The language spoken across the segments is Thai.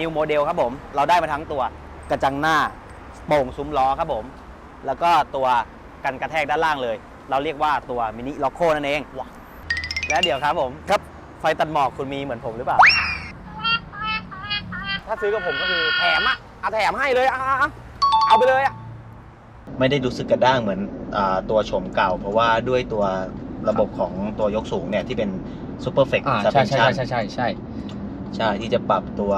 นิวโมเดลครับผม เราได้มาทั้งตัวกระจังหน้าโป่งซุ้มล้อครับผม แล้วก็ตัวกันกระแทกด้านล่างเลย เราเรียกว่าตัวมินิล็อกโคนั่นเองและเดี๋ยวครับผมครับไฟตัดหมอกคุณมีเหมือนผมหรือเปล่า ถ้าซื้อกับผมก็คือแถมอะเอาแถมให้เลยอะอะอะเอาไปเลยอะไม่ได้รู้สึกกระด้างเหมือนอาตัวโฉมเก่า เพราะว่าด้วยตัวระบบของตัวยกสูงเนี่ยที่เป็น Super f e c อ่า Suspension ใช่ใช่ใช่ใช่ใช่ที่จะปรับตัว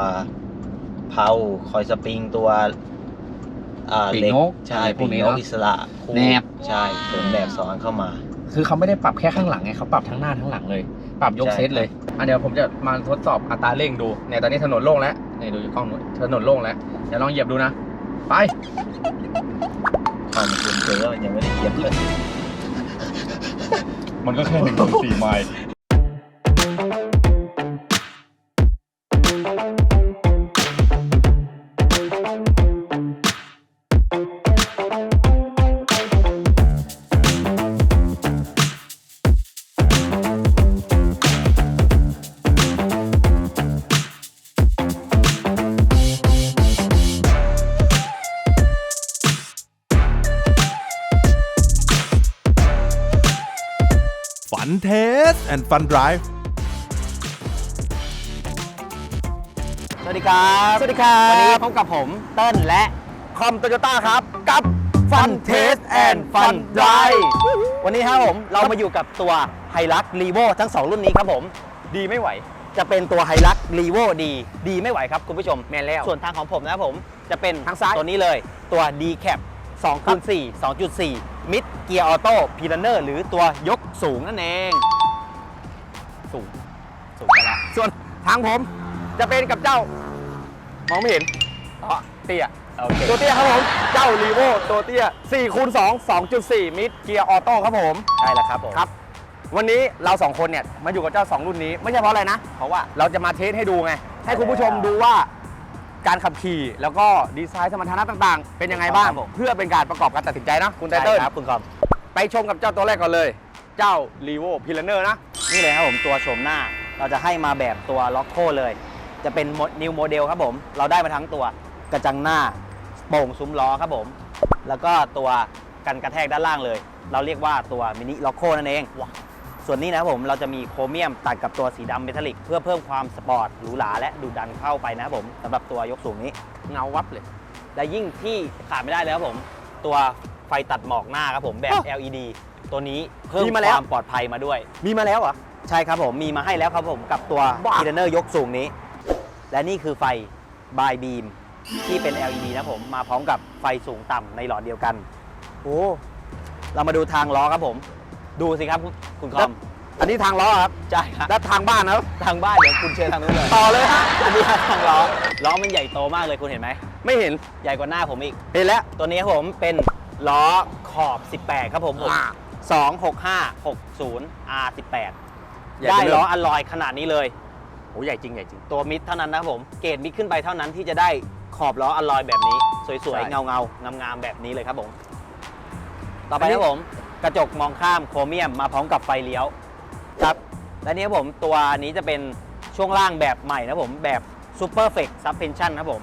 เพาคอยสปริงตัวอ่าปีกเหล็กนกใช่อะไรพปีวกกนี้นกเนอะอิสระคู่แนบ ใช่เสริมแบบซ้อนเข้ามา คือเขาไม่ได้ปรับแค่ข้างหลังไงเขาปรับทั้งหน้าทั้งหลังเลย ปรับยกใช่เซตเลยอะเดี๋ยวผมจะมาทดสอบอัตราเร่งดูเนี่ยตอนนี้ถนนโล่งแล้วนี่ดูอยู่กล้องนู้นถนนโล่งแล้วเดี๋ยวลองเหยียบดูนะไปความคุณเจอยังไม่ได้เทียบเลยมันก็แค่หนึ่งถึงสี่ไมล์ ฟันเทสแอนด์ฟันไดรฟ์สวัสดีครับ สวัสดีครับวันนี้พบกับผมเติ้ลและคอมโตโยต้าครับ กับ Fun Test and Fun Drive วันนี้ครับผมเรามาอยู่กับตัวไฮรักรีโวทั้ง 2 รุ่นนี้ครับผม ดีไม่ไหว จะเป็นตัวไฮรักรีโวดีดีไม่ไหวครับคุณผู้ชม แม่นแล้ว ส่วนทางของผมนะครับผมจะเป็นทางซ้ายตัวนี้เลยตัว d c a p 2คูณ4 2.4 Mid Gear Auto p i l a n e r หรือตัวยกสูงนั่นเอง สูง สูงไปละส่วนทางผมจะเป็นกับเจ้ามองไม่เห็นอ๋อเตี้ยโอเคตัวเตี้ยครับผม เจ้ารีโวตัวเตี้ย4คูณ2 2.4 มิดเกียร์ออโต้ครับผมใช่แล้วครับผมครับ วันนี้เราสองคนเนี่ยมาอยู่กับเจ้า 2 รุ่นนี้ ไม่ใช่เพราะอะไรนะ เพราะว่าเราจะมาเทสให้ดูไง ให้คุณผู้ชมดูว่า การขับขี่ แล้วก็ดีไซน์สมรรถนะต่างๆ เป็นยังไงบ้าง ครับผม เพื่อเป็นการประกอบการตัดสินใจนะคุณไตใช่เติ้ลครับคุณคอมไปชมกับเจ้าตัวแรกก่อนเลย เจ้ารีโวพิลเนอร์นะ นี่เลยครับผมตัวโฉมหน้า เราจะให้มาแบบตัวล็อกโคเลย จะเป็นนิวโมเดลครับผม เราได้มาทั้งตัวกระจังหน้าโป่งซุ้มล้อครับผม แล้วก็ตัวกันกระแทกด้านล่างเลย เราเรียกว่าตัวมินิล็อกโคนั่นเอง ส่วนนี้นะครับผมเราจะมีโครเมียมตัดกับตัวสีดำเมทัลลิก เพื่อเพิ่มความสปอร์ตหรูหราและดูดันเข้าไปนะครับผมสำหรับตัวยกสูงนี้เงาวับเลย และยิ่งที่ขาดไม่ได้แล้วครับผม ตัวไฟตัดหมอกหน้าครับผมแบบอ้าว LED ตัวนี้เพิ่มมีมาแล้ว ความปลอดภัยมาด้วย มีมาแล้วเหรอ ใช่ครับผมมีมาให้แล้วครับผมกับตัวบ้าพีเนอร์ยกสูงนี้ และนี่คือไฟบายบีมที่เป็น LED นะผมมาพร้อมกับไฟสูงต่ำในหลอดเดียวกัน โอ้เรามาดูทางล้อครับผม ดูสิครับคุณคุณคอมอันนี้ทางล้อครับใช่ครับและทางบ้านนะทางบ้านเดี๋ยวคุณเชิญทางนู้นเลยต่อเลยฮะอันนี้ทางล้อล้อมันใหญ่โตมากเลยคุณเห็นไหมไม่เห็นใหญ่กว่าหน้าผมอีกเห็นแล้วตัวนี้ครับผมเป็นล้อขอบ 18 ครับผมผมอ่า26560 R18 ใหญ่ได้เบอเริ่มล้ออัลลอยขนาดนี้เลยโอ้ใหญ่จริงใหญ่จริงตัวมิดเท่านั้นนะครับผมเกรดมิดขึ้นไปเท่านั้นที่จะได้ขอบล้ออัลลอยแบบนี้ สวยใช่ๆเงาๆงามๆแบบนี้เลยครับผม ต่อไปอันนี้ครับผม กระจกมองข้ามโครเมียมมาพร้อมกับไฟเลี้ยวครับและนี่ครับผมตัวนี้จะเป็นช่วงล่างแบบใหม่นะครับผมแบบ Super f l e x Suspension ครับผม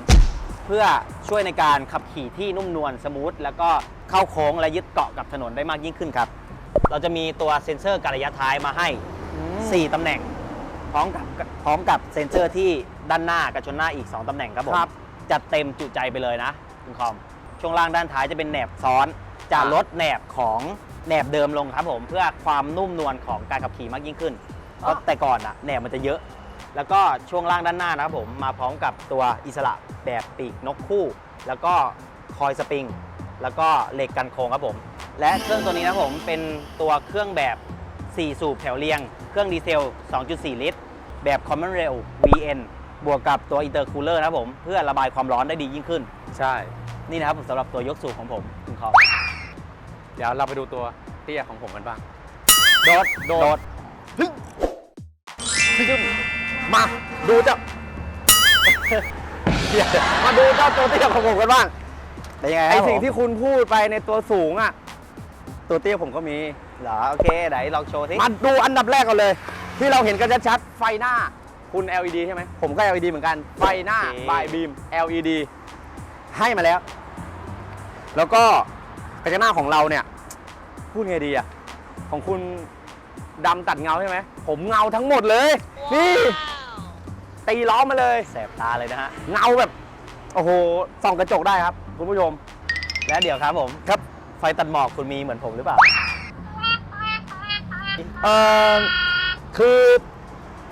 เพื่อช่วยในการขับขี่ที่นุ่มนวลสมูทแล้วก็เข้าโค้งและยึดเกาะกับถนนได้มากยิ่งขึ้นครับ เราจะมีตัวเซ็นเซอร์การระยะท้ายมาให้ 4 ตำแหน่ง พร้อมกับพร้อมกับเซ็นเซอร์ที่ด้านหน้ากับชนหน้าอีก 2 ตำแหน่งครับผมครับจัดเต็มจุใจไปเลยนะคุณคอมช่วงล่างด้านท้ายจะเป็นแหนบซ้อนจะอ่าลดแหนบของ แหนบเดิมลงครับผมเพื่อความนุ่มนวลของการขับขี่มากยิ่งขึ้นเพราะแต่ก่อนอะแหนบมันจะเยอะ แล้วก็ช่วงล่างด้านหน้านะครับผมมาพร้อมกับตัวอิสระแบบปีกนกคู่ แล้วก็คอยสปริง แล้วก็เหล็กกันโค้งครับผม และเครื่องตัวนี้นะครับผมเป็นตัวเครื่องแบบ 4 สูบแถวเรียง เครื่องดีเซล 2.4 ลิตร แบบ Common Rail VN บวกกับตัว Intercooler นะครับผม เพื่อระบายความร้อนได้ดียิ่งขึ้น ใช่ นี่นะครับผมสำหรับตัวยกสูงของผมคุณคอม เดี๋ยวเราไปดูตัวเตี้ยของผมกันบ้าง โดด โดโดดดฮึ่งฮึ่งมาดูเจ้าเดี๋ยวมาดูเจ้าตัวเตี้ยของผมกันบ้างเป็นยังไงคไอรับสิ่งผมที่คุณพูดไปในตัวสูงอะ ตัวเตี้ยผมก็มี เหรอ โอเคไหนลองโชว์สิมาดูอันดับแรกก่อนเลย ที่เราเห็นกันชัดๆไฟหน้าคุณ LED ใช่ไหม ผมก็ LED เหมือนกัน ไฟหน้าโอเคบายบีม LED ให้มาแล้ว แล้วก็ กระจังหน้าของเราเนี่ย พูดไงดีอะของคุณดำตัดเงาใช่ไหม ผมเงาทั้งหมดเลย นี่ ตีล้อมาเลย แสบตาเลยนะฮะ เงาแบบ โอ้โหส่องกระจกได้ครับ คุณผู้ชม และเดี๋ยวครับผมครับ ไฟตัดหมอกคุณมีเหมือนผมหรือเปล่า เอ่อคือ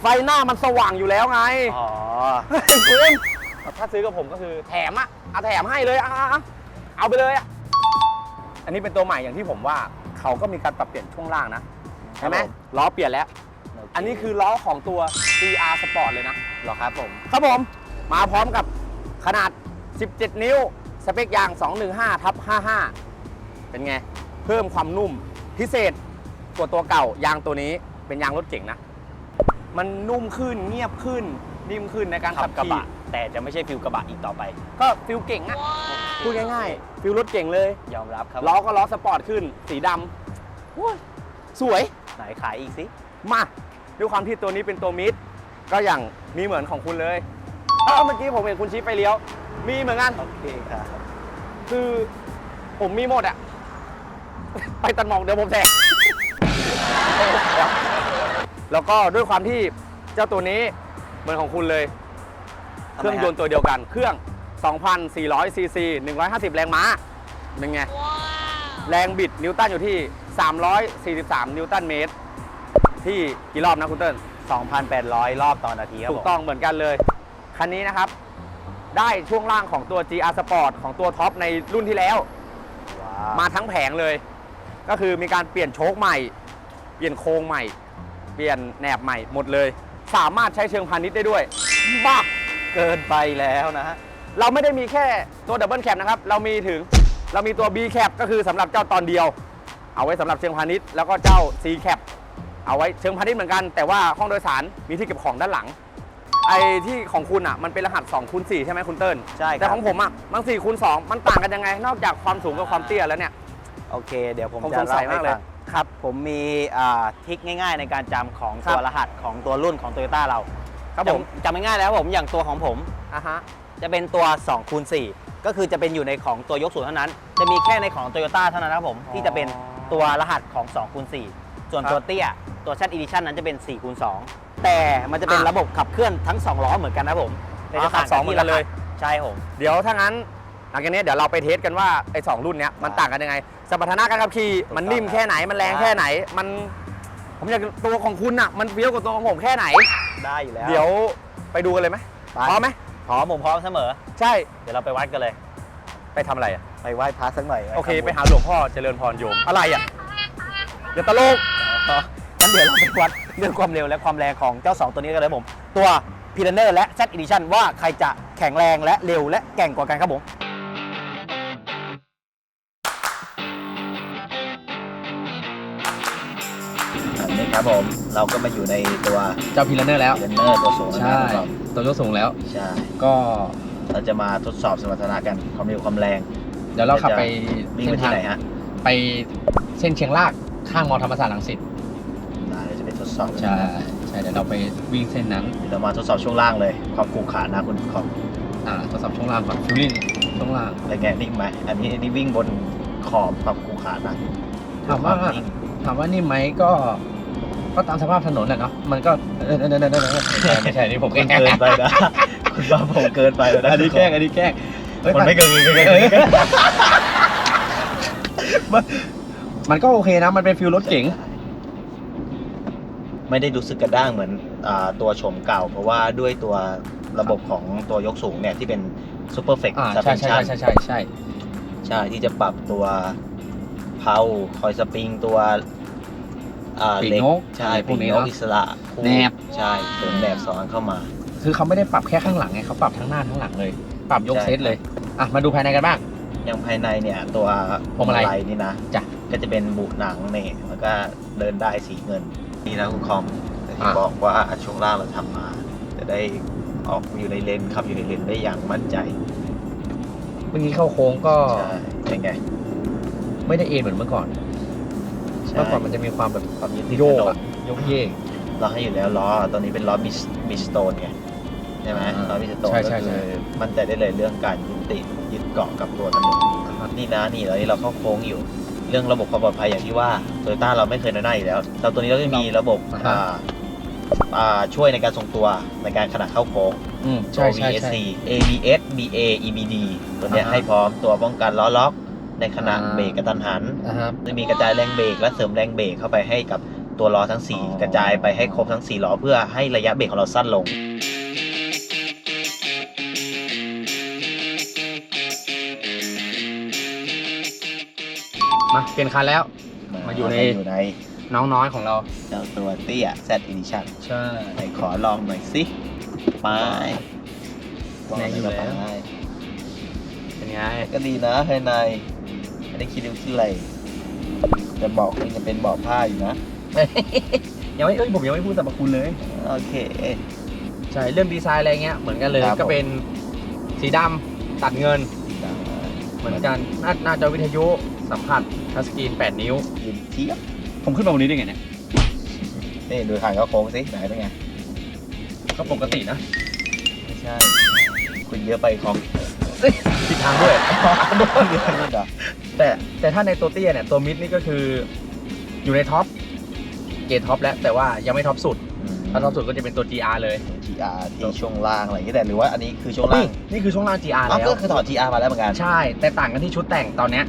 ไฟหน้ามันสว่างอยู่แล้วไง อ๋อเฮ้ยคุณถ้าซื้อกับผมก็คือแถมอะเอาแถมให้เลยอะอะอะเอาไปเลยอะ อันนี้เป็นตัวใหม่อย่างที่ผมว่าเขาก็มีการปรับเปลี่ยนช่วงล่างนะใช่ไหมครับผม ล้อเปลี่ยนแล้ว อันนี้คือล้อของตัว CR Sport เลยนะ เหรอครับผม ครับผม มาพร้อมกับขนาด 17 นิ้ว สเปคยาง 215ทับ55 เป็นไง เพิ่มความนุ่มพิเศษกว่าตัวเก่ายางตัวนี้เป็นยางรถเก่งนะ มันนุ่มขึ้นเงียบขึ้น นิ่มขึ้นในการขัขับบกระขี่บะ แต่จะไม่ใช่ฟิลกระบะอีกต่อไป ก็ฟิลเก่งอะพูดง่ายๆฟิลรถเก่งเลยยอมรับครับล้อก็ล้อสปอร์ตขึ้น สีดำโอ้ยสวย ไหนขายอีกสิ มาด้วยความที่ตัวนี้เป็นตัวมิดก็อย่างมีเหมือนของคุณเลยเอ้าเมื่อกี้ผมเห็นคุณชี้ไปเลี้ยว มีเหมือนกัน โอเคครับคือผมมีหมดอะ ไปตัดหมอกเดี๋ยวผมแทง แล้วก็ด้วยความที่เจ้าตัวนี้เห มือนของคุณเลย เครื่องยนต์ตัวเดียวกัน เครื่อง 2,400ซีซี150 แรงม้าเป็นไง แรงบิดนิวตันอยู่ที่ 343 นิวตันเมตร ที่กี่รอบนะคุณเติ้ล2,800 รอบต่อนาทีครับถูผกมต้องเหมือนกันเลย คันนี้นะครับ ได้ช่วงล่างของตัว GR Sport ของตัวท็อปในรุ่นที่แล้วว้ามาทั้งแผงเลย ก็คือมีการเปลี่ยนโชคใหม่ เปลี่ยนโครงใหม่ เปลี่ยนแหนบใหม่หมดเลย สามารถใช้เชิงพาณิชย์ได้ด้วยบ้าเกินไปแล้วนะฮะ เราไม่ได้มีแค่ตัวดับเบิลแคปนะครับ เรามีถึงเรามีตัว B แคปก็คือสำหรับเจ้าตอนเดียว เอาไว้สำหรับเชิงพาณิชย์แล้วก็เจ้า C แคปเอาไว้เชิงพาณิชย์เหมือนกัน แต่ว่าห้องโดยสารมีที่เก็บของด้านหลัง ไอ้ที่ของคุณอะมันเป็นรหัส2คูณ4ใช่ไหมคุณเติ้ลใช่ครับแต่ของผมอะมัน4คูณ2มันต่างกันยังไง นอกจากความสูงกับความเตี้ยแล้วเนี่ยโอเค เดี๋ยวผมผมจะสงสัยเล่ให้มากเลยฟัง ครับ ผมมีอ่าทริคง่าย ๆ ในการจำของครับตัวรหัสของตัวรุ่นของ Toyota เราครับผมจำจำง่ายๆแล้วผมอย่างตัวของผมอะฮะจะเป็นตัว2คูณ4ก็คือจะเป็นอยู่ในของตัวยกสูงเท่านั้น จะมีแค่ในของ Toyota เท่านั้นนะครับผมที่จะเป็นตัวรหัสของ2คูณ4ส่วนครับตัวเตี้ยตัว Z Edition นั้นจะเป็น4คูณ2แต่มันจะเป็นอะระบบขับเคลื่อนทั้ง2ล้อเหมือนกันนะครับผมแต่อ่าจะต่างขับสองเหมือนกันเลยใช่ผมเดี๋ยวถ้างั้นหลังจากนี้เดี๋ยวเราไปเทสกันว่าไอ้สองรุ่นเนี้ยมันต่างกันยังไง สมรรถนะการขับขี่มันนิ่มแค่ไหนมันแรงแค่ไหน มันผมอยากตัวของคุณอะมันเฟี้ยวกว่าตัวของผมแค่ไหน ได้อยู่แล้ว เดี๋ยวไปดูกันเลยไหมไป พร้อมไหมพร้อมผมพร้อมเสมอ ใช่เดี๋ยวเราไปวัดกันเลย ไปทำอะไรอะไปไหว้พระสักหน่อยโอเคทำบุญไปหาหลวงพ่อเจริญพรโยมอะไรอะเดี๋ยวตลกอ๋องั้นเดี๋ยวเราไปวัดเรื่องความเร็วและความแรงของเจ้า2ตัวนี้กันเลยผม ตัวพีเนอร์และ Z Edition ว่าใครจะแข็งแรงและเร็วและแกร่งกว่ากันครับผม ครับผมเราก็มาอยู่ในตัวเจ้าพีลันเนอร์แล้วพีเนอร์ตัวสูงใช่ตัวยกสูงแล้ว ใช่ ก็เราจะมาทดสอบสมรรถนะกันความเร็วความแรงเดี๋ยวเราขับไปวิ่งไปที่ไหนฮะไปเส้นเชียงรากข้างมอธรรมศาสตร์ลังสิตได้เราจะไปทดสอบกันใช่นะใช่เดี๋ยวเราไปวิ่งเส้นนั้นเดี๋ยวเรามาทดสอบช่วงล่างเลยความขู่ขานะคุณขอบอ่าทดสอบช่วงล่างก่อนฟิลลิ่งช่วงล่างเป็นไงนิ่งไหมอันนี้อันนี้วิ่งบนขอบความขู่ขานะถามว่าควนิ่งถามว่านี่มไหมก็ ก็ตามสภาพถนนแหละเนาะมันก็เออเออเออเออเออไม่ใช่ไม่ใช่นี่ผมคุณเกินไปนะคุณบ้าผมเกินไปแล้วนะอันนี้แกล้งอันนี้แกล้งเฮ้ยคนไม่เกินไม่เกินไม่เกินมันก็โอเคนะมันเป็นฟิลรถเก๋งไม่ได้รู้สึกกระด้างเหมือนอาตัวโฉมเก่า เพราะว่าด้วยตัวระบบของตัวยกสูงเนี่ยที่เป็น Super f l e x อ่า s u ใช่ s p e ใช่ n s i o n ใช่ใช่ใช่ใช่ที่จะปรับตัวเพาคอยสปริงตัว อ่าปีกเหล็กนกใช่อะไรพปีวกกนี้นกเนาะ อิสระคู่แนบ ใช่เสริมแนบซ้อนเข้ามา คือเขาไม่ได้ปรับแค่ข้างหลังไงเขาปรับทั้งหน้าทั้งหลังเลย ปรับยกใช่ เซตเลยอะมาดูภายในกันบ้าง อย่างภายในเนี่ยตัวพวงมาลัยนี่นะจ้ะก็จะเป็นบุหนังเนี่ยแล้วก็เดินได้สีเงินนี่นะคุณคอมแต่ที่อะ บอกว่าช่วงล่างเราทำมา จะได้ออกอยู่ในเลนขับอยู่ในเลนได้อย่างมั่นใจเมื่อกี้เข้าโค้งก็ใช่เป็นไงไม่ได้เอ็นเหมือนเมื่อก่อนใช่เมื่อก่อนมันจะมีความแบบความยึดติดโยกถนอะนยกเยกล็อกให้อยู่แล้วล้อตัวนี้เป็นล้อบิชบิชสโตนไงใช่ไหมอ่าล้อบิชสโตนใช่ก็ใช่ใช่คือมั่นใจได้เลยเรื่องการยึดติดยึดเกาะกับตัวถนนนี่นะนี่ตอนนี้เราเข้าโค้งอยู่ เรื่องระบบความปลอดภัยอย่างที่ว่าโตโยต้าเราไม่เคยน้อยหน้าอยู่แล้วเราตัวนี้เราก็จะมีระบบอ่าฮะ อ่าอ่าช่วยในการทรงตัวในการขณะเข้าโค้ง อืมตัใช่วใช่ VSC ใช่ ABS BA EBD ตัวเนี้ยอ่าฮะ ให้พร้อมตัวป้องกันล้อล็อก ในขณะอ่า เบรกกระทันหัน อ่าฮะจะมีกระจายแรงเบรกและเสริมแรงเบรกเข้าไปให้กับตัวล้อทั้ง อ๋อ 4 กระจายไปให้ครบทั้ง 4 ล้อเพื่อให้ระยะเบรกของเราสั้นลง มาเปลี่ยนคันแล้ว มาอยู่ใน อยู่ในน้องน้อยของเรา เจ้าตัวเตี้ย Z Edition ใช่ ไหนขอลองหน่อยสิไปแรงอยู่แล้ว ไปเป็นไง ก็ดีนะภายใน ไม่ได้คิดดูที่ไรแต่เบอกนี่จะเป็นเบอกผ้าอยู่นะ ยังไม่เอ้ยผมยังไม่พูดสรรพคุณเลย โอเค ใช่เรื่องดีไซน์อะไรเงี้ยเหมือนกันเลยครับผม ก็เป็นสีดำตัดเงินเหมือนกันหน้าหน้าจอวิทยุสัมผัสทัชสกรีน 8 นิ้ว ยืนเทียบผมขึ้นมาวันนี้ได้ไงเนี่ย นี่ดูทางเขาโค้งสิไหนเป็นไง ก็ปกตินะ ไม่ใช่ คุณเยอะไปของ ผิดทางด้วยโดนเยอะนี่เหรอแต่แต่ถ้าในตัวเตี้ยเนี่ยตัวมิดนี่ก็คืออยู่ในท็อปเกรดท็อปแล้วแต่ว่ายังไม่ท็อปสุดถ้าท็อปสุดก็จะเป็นตัว GR เลย GR ที่ช่วงล่างอะไรอย่างเงี้ยแต่หรือว่าอันนี้คือช่วงล่างนี่คือช่วงล่าง GR อ้าวแล้วก็คือถอด GR มาแล้วเหมือนกันใช่ แต่ต่างกันที่ชุดแต่งตอนเนี้ย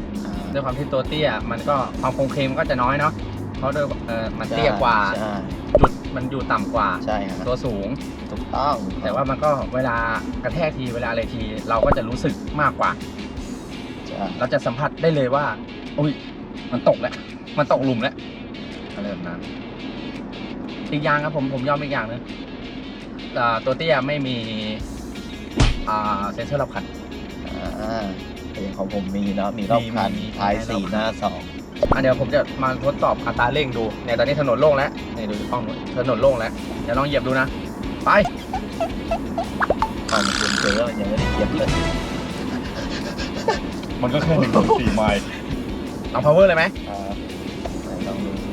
ด้วยความที่ตัวเตี้ยมันก็ความคงเคลมก็จะน้อยเนาะเพราะด้วยเออมันเตี้ยกว่าใช่จุด มันอยู่ต่ำกว่าใช่ฮะตัวสูง ถูกต้องแต่ว่ามันก็เวลากระแทกทีเวลาอะไรที เราก็จะรู้สึกมากกว่า ใช่เราจะสัมผัสได้เลยว่าอุ้ย มันตกแล้ว มันตกหลุมแล้วอะไรแบบนั้นอีกอย่างครับผมผมยอมอีกอย่างหนึงอ่าตัวเตี้ยไม่มีอ่าเซ็นเซอร์รอบคัน อ่าแต่อย่างของผมมีเนาะมีรอบคันมีมีท้ายมีสี่รอบคัน หน้าสอง อะเดี๋ยวผมจะมาทดสอบอัตราเร่งดูเนี่ยตอนนี้ถนนโล่งแล้วนี่ดูกล้องหน่อยถนนโล่งแล้วเดี๋ยวลองเหยียบดูนะ ไปตอนคุณเจอมันยังไม่ได้เทียบเลยมันก็แค่หนึ่งถึงสี่ไมล์ลอง power เลยไหมครับไหนลองดูสิ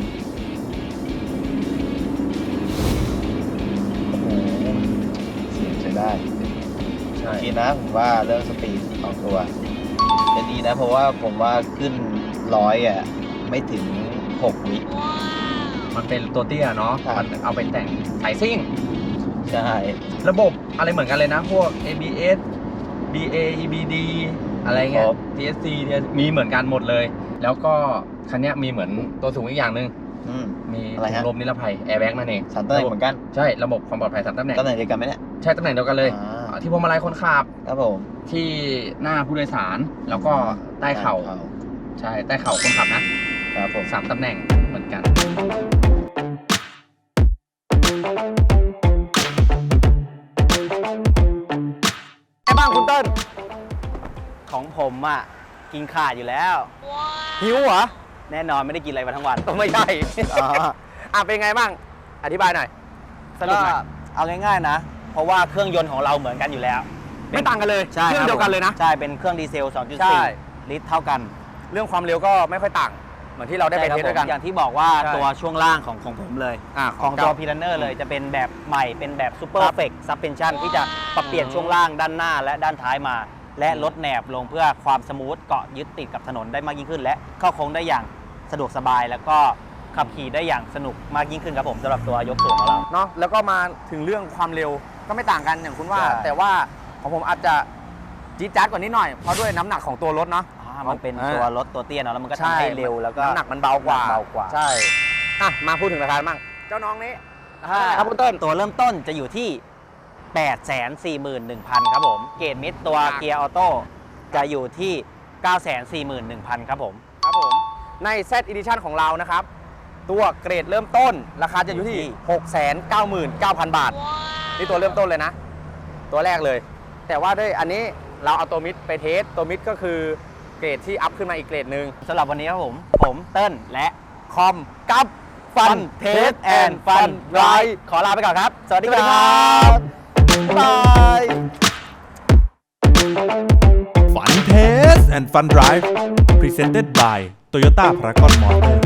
โอ้โหเสียงใช้ได้ใช่โอเคนะผมว่าเรื่องสปีดของตัวจะดีนะเพราะว่าผมว่าขึ้น ร้อยอะไม่ถึง6วิมันเป็นตัวเตี้ยเนาะครับมันเอาไปแต่งสายซิ่ง ใช่ ระบบอะไรเหมือนกันเลยนะ พวก ABS BA EBD อะไรเงี้ย TSC เนี่ยมีเหมือนกันหมดเลย แล้วก็คันเนี้ยมีเหมือนตัวสูงอีกอย่างหนึ่งอืมมีอะไรถุฮะงลมนิรภัย airbag นั่นเองสามตำแหน่งเหมือนกัน ใช่ระบบความปลอดภัยสามตำแหน่งตำแหน่งเดียวกันไหมเนี่ยใช่ตำแหน่งเดียวกันเลยอ่าอ่าที่พวงมาลัยคนขับครับผมที่หน้าผู้โดยสารแล้วก็ใต้เข่า ใช่ใต้เข่าคนขับนะครับผมสามตำแหน่งเหมือนกันไอ้บ้างคุณเต้นของผมอะ กินขาดอยู่แล้ว หิวเหรอ แน่นอนไม่ได้กินอะไรมาทั้งวันไม่ใช่อ๋ออะเป็นไงบ้าง อธิบายหน่อยสนุกก็ไหมเอาง่ายๆนะ เพราะว่าเครื่องยนต์ของเราเหมือนกันอยู่แล้วไม่ต่างกันเลย ใช่เครื่องเดียวกันเลยนะ ใช่เป็นเครื่องดีเซล ใช่ 2.4 ลิตรเท่ากัน เรื่องความเร็วก็ไม่ค่อยต่าง เหมือนที่เราได้ไปใช่เทคสรับด้วยกันผมอย่างที่บอกว่าใช่ตัวช่วงล่างของของผมเลย อะของตัว เก่าพีลันเนอร์เลยจะเป็นแบบใหม่เป็นแบบซูเปอครัร์บเฟกซับเพนชั่นที่จะปรับเปลี่ยนช่วงล่างด้านหน้าและด้านท้ายมา และลดแหนบลงเพื่อความสมูทเกาะยึดติดกับถนนได้มากยิ่งขึ้น และเข้าโค้งได้อย่างสะดวกสบาย แล้วก็ขับขี่ได้อย่างสนุกมากยิ่งขึ้นครับผมสำหรับตัวยกสูงของเรา เนาะแล้วก็มาถึงเรื่องความเร็วก็ไม่ต่างกันอย่างคุณว่า ใช่ แต่ว่าของผมอาจจะจี๊ดจ๊าดกว่านิดหน่อยเพราะด้วยน้ำหนักของตัวรถเนาะอ่า มันเป็นอ่าตัวรถตัวเตี้ยเนอะแล้วมันก็ทำให้เร็วแล้วก็น้ำหนักมันเบากว่าน้ำหนักเบากว่าใช่อะมาพูดถึงราคาบ้างเจ้าน้องนี้ถ้าครับคุณเติ้ลตัวเริ่มต้นจะอยู่ที่ 8 4 1 0 0 0 ครับผม เกรดมิดตัวครับเกียร์ออโต้จะอยู่ที่ 9 4 1 0 0 0 ครับผม ครับผม ใน Z Edition ของเรานะครับ ตัวเกรดเริ่มต้นราคาจะอยู่ที่ 699,000 บาท นี่ตัวเริ่มต้นเลยนะ ตัวแรกเลย แต่ว่าด้วยอันนี้เราเอาตัวมิดไปเทสตัวมิดก็คือ เกรดที่อัพขึ้นมาอีกเกรดหนึ่งสำหรับวันนี้ครับผม ผมเติ้ลและคอมกับฟันเทสแอนฟันไรขอลาไปก่อนครับ สวัสดีสควัสดีรัครับบบ๊ายบาย Fun Test and Fun Drive Presented by Toyota Paragon Motor